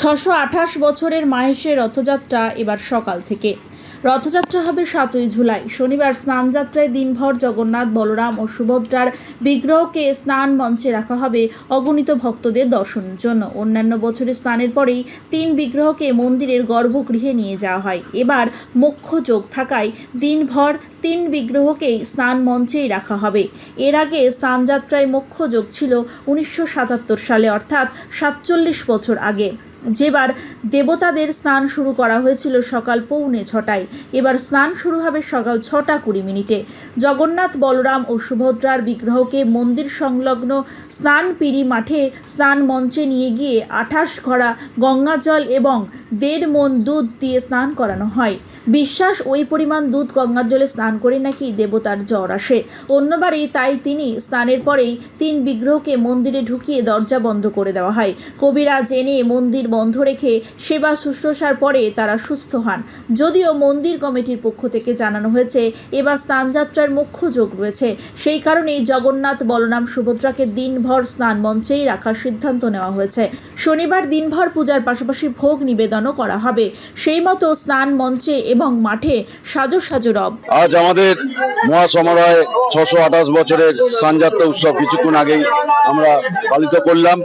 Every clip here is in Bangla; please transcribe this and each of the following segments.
ছশো আঠাশ বছরের মাহেশের রথযাত্রা এবার সকাল থেকে। রথযাত্রা হবে সাতই জুলাই। শনিবার স্নানযাত্রায় দিনভর জগন্নাথ, বলরাম ও সুভদ্রার বিগ্রহকে স্নান মঞ্চে রাখা হবে অগণিত ভক্তদের দর্শনের জন্য। অন্যান্য বছরের স্নানের পরেই তিন বিগ্রহকে মন্দিরের গর্ভগৃহে নিয়ে যাওয়া হয়। এবার মুখ্য যোগ থাকায় দিনভর তিন বিগ্রহকেই স্নান মঞ্চেই রাখা হবে। এর আগে স্নানযাত্রায় মুখ্য যোগ ছিল উনিশশো সাতাত্তর সালে, অর্থাৎ সাতচল্লিশ বছর আগে। যেবার দেবতাদের স্নান শুরু করা হয়েছিল সকাল পৌনে ছটায়। এবার স্নান শুরু হবে সকাল ছটা কুড়ি মিনিটে। জগন্নাথ, বলরাম ও সুভদ্রার বিগ্রহকে মন্দির সংলগ্ন স্নানপিড়ি মাঠে স্নান মঞ্চে নিয়ে গিয়ে আঠাশ ঘড়া গঙ্গাজল এবং দেড় মন দুধ দিয়ে স্নান করানো হয়। বিশ্বাস, ওই পরিমাণ দুধ গঙ্গার জলে স্নান করে নাকি দেবতার জ্বর আসে। অন্যবারই তাই তিনি স্নানের পরেই তিন বিগ্রহকে মন্দিরে ঢুকিয়ে দরজা বন্ধ করে দেওয়া হয়। কবিরা জেনে মন্দির বন্ধ রেখে সেবা শুশ্রূষার পরে তারা সুস্থ হন। যদিও মন্দির কমিটির পক্ষ থেকে জানানো হয়েছে, এবার স্নানযাত্রার মুখ্য যোগ রয়েছে। সেই কারণেই জগন্নাথ বলরাম সুভদ্রাকে দিনভর স্নান মঞ্চেই রাখার সিদ্ধান্ত নেওয়া হয়েছে। শনিবার দিনভর পূজার পাশাপাশি ভোগ নিবেদনও করা হবে। সেই মতো স্নান মঞ্চে এবং মাঠে সাজো সাজো রব। আজ আমাদের মহাসমারোহে ছশো আঠাশ বছরের স্নানযাত্রা উৎসব কিছুক্ষণ আগেই আমরা পালিত করলাম।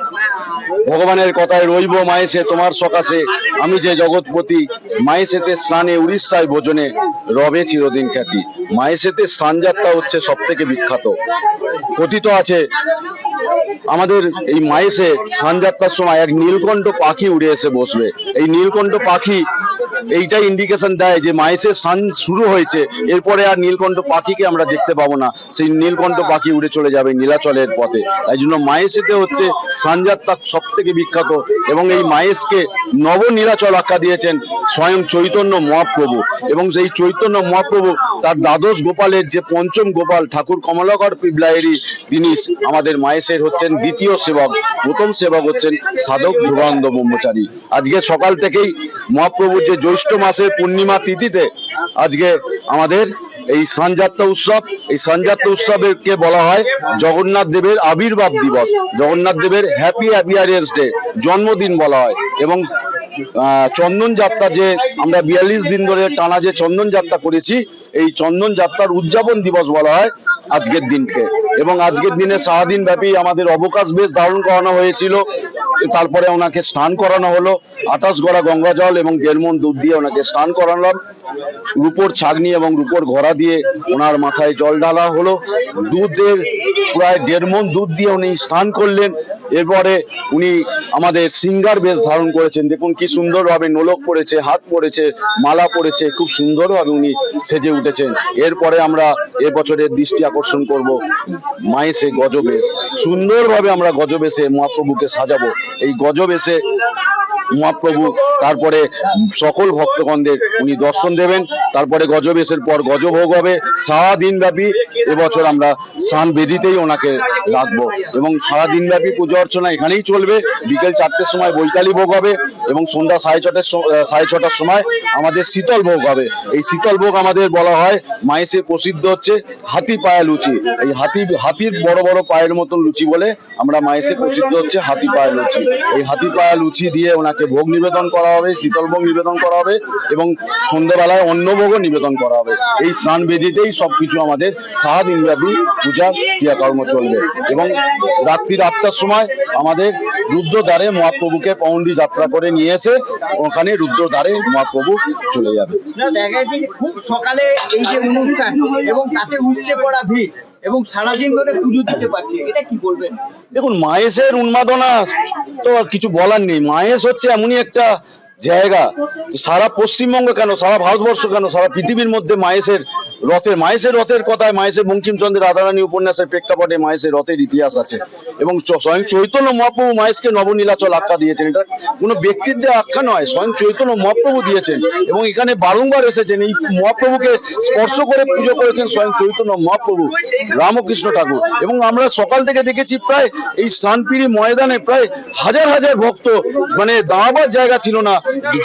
ভগবানের কথায় রইব মায়েসে তোমার সকাশে। আমি যে জগৎপতি মায়েসেতে স্নানে উড়িষ্যায় ভোজনে রবে চিরদিন খ্যাতি। মায়েসেতে স্নানযাত্রা হচ্ছে সব থেকে বিখ্যাত। কথিত আছে, আমাদের এই মায়েসে স্নানযাত্রার সময় এক নীলকণ্ঠ পাখি উড়ে এসে বসবে। এই নীলকণ্ঠ পাখি এইটাই ইন্ডিকেশন দেয় যে মাইসের সান শুরু হয়েছে। এরপরে আর নীলকণ্ঠ পাখিকে আমরা দেখতে পাবো না। সেই নীলকণ্ঠ পাখি উড়ে চলে যাবে নীলাচলের পথে। তাই জন্য মায়েসেতে হচ্ছে সানযাত্রা সব থেকে বিখ্যাত এবং এই মায়েসকে নব নীলাচল আখ্যা দিয়েছেন স্বয়ং চৈতন্য মহাপ্রভু। এবং সেই চৈতন্য মহাপ্রভু তার দ্বাদশ গোপালের যে পঞ্চম গোপাল ঠাকুর কমলাকর পিবলায়েরই তিনি আমাদের মায়েসের হচ্ছেন দ্বিতীয় সেবক, প্রথম সেবক হচ্ছেন সাধক ধ্রুবানন্দ ব্রহ্মচারী। আজকে সকাল থেকেই মহাপ্রভুর যে জ্যৈষ্ঠ মাসের পূর্ণিমা তিথিতে আজকে আমাদের এই সানযাত্রা উৎসব, এই সানযাত্রা উৎসবের কে বলা হয় জগন্নাথ দেবের আবির্ভাব দিবস। জগন্নাথ দেবের হ্যাপি অ্যাপিয়ারেন্স ডে জন্মদিন বলা হয়। এবং চন্দন যাত্রা যে আমরা বিয়াল্লিশ দিন ধরে টানা যে চন্দন যাত্রা করেছি, এই চন্দন যাত্রার উদযাপন দিবস বলা হয় আজকের দিনকে। এবং আজকের দিনে সারাদিন ব্যাপী আমাদের অবকাশ বেশ ধারণ করানো হয়েছিল। তারপরে ওনাকে স্নান করানো হলো। আঠাশ গড়া গঙ্গা জল এবং দেড়মন দুধ দিয়ে ওনাকে স্নান করালাম। রূপোর ছাগনি এবং রূপোর ঘোড়া দিয়ে ওনার মাথায় জল ঢালা হলো। দুধের প্রায় দেড় মন দুধ দিয়ে উনি স্নান করলেন। এরপরে উনি আমাদের সিঙ্গার বেশ ধারণ করেছেন। দেখুন কি সুন্দরভাবে নোলক পড়েছে হাত পড়েছে মালা পড়েছে খুব সুন্দরভাবে উনি সেজে উঠেছেন। এরপরে আমরা এবছরের দৃষ্টি আকর্ষণ করব মায়েসে গজবেশ। সুন্দরভাবে আমরা গজবেশে মহাপ্রভুকে সাজাবো। এই গজব এসে মহাপ্রভু, তারপরে সকল ভক্তগণদের উনি দর্শন দেবেন। তারপরে গজবেশের পর গজভোগ হবে। সারাদিন ব্যাপী এবছর আমরা স্নান বেদিতেই ওনাকে রাখব এবং সারাদিন ব্যাপী পুজো অর্চনা এখানেই চলবে। বিকেল চারটের সময় বৈতালি ভোগ হবে। এবং সন্ধ্যা সাড়ে ছটার সাড়ে ছটার সময় আমাদের শীতল ভোগ হবে। এই শীতল ভোগ আমাদের বলা হয় মায়েসে প্রসিদ্ধ হচ্ছে হাতি পায়া লুচি। এই হাতি, হাতির বড় বড় পায়ের মতন লুচি বলে আমরা মায়েসে প্রসিদ্ধ হচ্ছে হাতি পায়া লুচি। এই হাতি পায়া লুচি দিয়ে ওনাকে ভোগ নিবেদন করা হবে, শীতল ভোগ নিবেদন করা হবে এবং সন্ধ্যেবেলায় অন্য ভোগও নিবেদন করা হবে। এই স্নান বেদিতেই সবকিছু আমাদের সারাদিন ব্যাপী পূজা, ক্রিয়াকর্ম চলবে। এবং রাত্রির আটটার সময় আমাদের রুদ্রদ্বারে মহাপ্রভুকে পাউন্ডি যাত্রা করে নিয়ে এসে ওখানে রুদ্রদ্বারে মহাপ্রভু চলে যাবে। খুব সকালে এই যে অনুষ্ঠান এবং তাতে উঠতে পড়া ভিড় এবং সারাদিন ধরে পুজো দিতে পারছে এটা কি বলবেন? দেখুন মায়েসের উন্মাদনা তো আর কিছু বলার নেই। মায়েস হচ্ছে এমনই একটা জায়গা সারা পশ্চিমবঙ্গ কেন সারা ভারতবর্ষ কেন সারা পৃথিবীর মধ্যে মায়েসের রথের মায়েসের রথের কথায় মায়েসের বঙ্কিমচন্দ্রের রাধারানী উপন্যাসের প্রেক্ষাপটে মায়েসের রথের ইতিহাস আছে। এবং স্বয়ং চৈতন্য মহাপ্রভু মায়েসকে নবনীলাচল আখ্যা দিয়েছেন। এটা কোনো ব্যক্তির যে আখ্যা নয়, স্বয়ং চৈতন্য মহাপ্রভু দিয়েছেন। এবং এখানে বারংবার এসেছেন, এই মহাপ্রভুকে স্পর্শ করে পুজো করেছেন স্বয়ং চৈতন্য মহাপ্রভু রামকৃষ্ণ ঠাকুর। এবং আমরা সকাল থেকে দেখেছি প্রায় এই স্নানপিড়ি ময়দানে প্রায় হাজার হাজার ভক্ত মানে দাঁড়াবার জায়গা ছিল না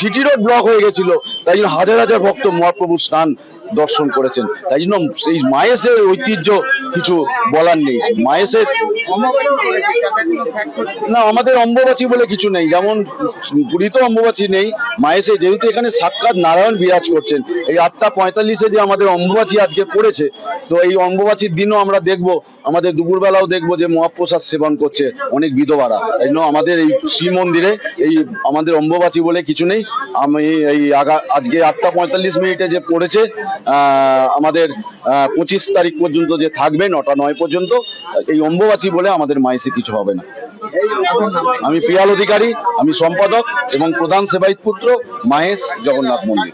জিটি রোড ব্লক হয়ে গেছিল। তাই হাজার হাজার ভক্ত মহাপ্রভু স্নান দর্শন করেছেন। তাই জন্য সেই মায়েসের ঐতিহ্য কিছু বলার নেই। মায়েসের না, আমাদের অম্বুবাচী বলে কিছু নেই। যেমন পুরীতে অম্বুবাচী নেই। মায়েসে যেহেতু এখানে সাক্ষাৎ নারায়ণ বিরাজ করছেন, এই আটটা পঁয়তাল্লিশে যে আমাদের অম্বুবাচী আজকে পড়েছে, তো এই অম্বুবাচীর দিনও আমরা দেখব আমাদের দুপুরবেলাও দেখব যে মহাপ্রসাদ সেবন করছে অনেক বিধবারা। এই জন্য আমাদের এই শ্রী মন্দিরে এই আমাদের অম্বুবাচী বলে কিছু নেই। আমি এই আগা, আজকে আটটা পঁয়তাল্লিশ মিনিটে যে পড়েছে আমাদের পঁচিশ তারিখ পর্যন্ত যে থাকবে, নটা নয় পর্যন্ত, এই অম্বুবাচী বলে আমাদের মাইসে কিছু হবে না। আমি পিয়াল অধিকারী, আমি সম্পাদক এবং প্রধান সেবায়িত পুত্র মাহেশ জগন্নাথ মন্দির।